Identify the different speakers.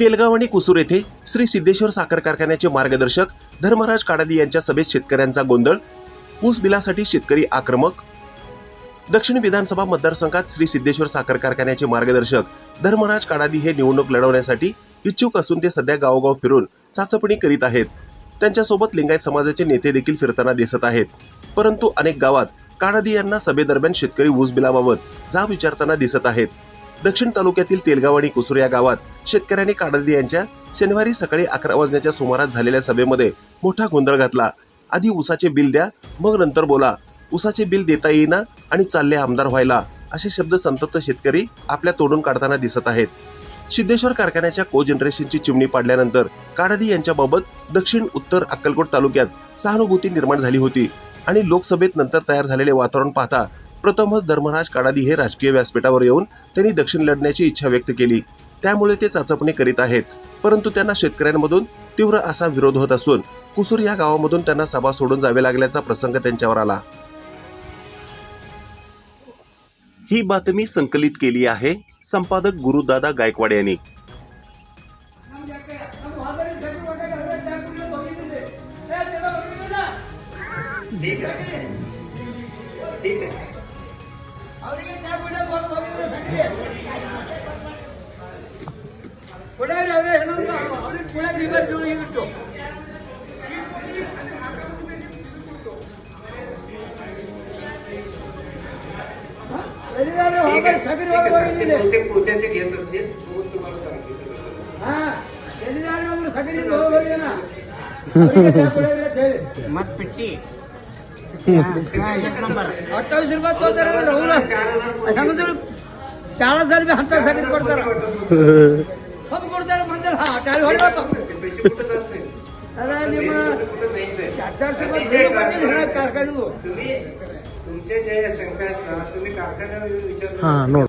Speaker 1: तेलगाव आणि कुसूर येथे श्री सिद्धेश्वर साखर कारखान्याचे मार्गदर्शक धर्मराज काडादी यांच्या सभेत शेतकऱ्यांचा गोंधळ ऊस बिलासाठी शेतकरी आक्रमक. दक्षिण विधानसभा मतदारसंघात श्री सिद्धेश्वर साखर कारखान्याचे मार्गदर्शक धर्मराज काडादी हे निवडणूक लढवण्यासाठी इच्छुक असून ते सध्या गावोगाव फिरून चाचपणी करीत आहेत. त्यांच्यासोबत लिंगायत समाजाचे नेते देखील फिरताना दिसत आहेत. परंतु अनेक गावात काडादी यांना सभेदरम्यान शेतकरी ऊस बिलाबाबत जाब विचारताना दिसत आहेत. दक्षिण तालुक्यातील तेलगाव आणि कुसूर या गावात शेतकऱ्यांनी काडदे यांच्या शनिवारी सकाळी अकरा वाजण्याच्या सुमारास झालेल्या सभेमध्ये मोठा गोंधळ घातला. आधी ऊसाचे बिल द्या मग नंतर बोला. उसाचे बिल देता येईना आणि चालले आमदार व्हायला असे शब्द संतप्त शेतकरी आपल्या तोडून काढताना दिसत आहेत. सिद्धेश्वर कारखान्याच्या को जनरेशनची चिमणी पाडल्यानंतर काडादी यांच्याबाबत दक्षिण उत्तर अक्कलकोट तालुक्यात सहानुभूती निर्माण झाली होती आणि लोकसभेत नंतर तयार झालेले वातावरण पाहता प्रथमच धर्मराज काडादी हे राजकीय व्यासपीठावर येऊन त्यांनी दक्षिण लढण्याची इच्छा व्यक्त केली. त्यामुळे ते चाचपणी करीत आहेत. परंतु त्यांना शेतकऱ्यांमधून तीव्र असा विरोध होत असून कुसूर या गावामधून त्यांना सभा सोडून जावे लागल्याचा प्रसंग त्यांच्यावर आला. ही बातमी संकलित केली आहे संपादक गुरुदादा गायकवाड यांनी.
Speaker 2: ठीक आहे ठीक आहे. ठीक आहे ठीक आहे ते बहुतेक पोत्याचे घेत असतील म्हणून तुम्हाला सांगितलं
Speaker 3: मत पिट्टी
Speaker 4: ಅಟ್ಟಾವಿಸ್ ರೂಪಾಯಿ ತೋತಾರ ರೌಲ ಹಂಗಂದ್ರೆ ಚಾಳ ಸಾಲ ಹತ್ತ ಸಾಕಿದ ಕೊಡ್ತಾರ ಹಬ್ಬ ಕೊಡ್ತಾರ ಮಂದಿರ ಟಾಳಿ ಹೊಡೆದ ಅದ ನಿಮ್ಮ
Speaker 2: ಚಾರ್ಜ್ ರೂಪಾಯಿ ಕೊಟ್ಟಿಲ್ಲ ಹೇಳ ಕಾರ್ಖಾನೆಗೂ
Speaker 3: ಹಾ ನೋಡಿ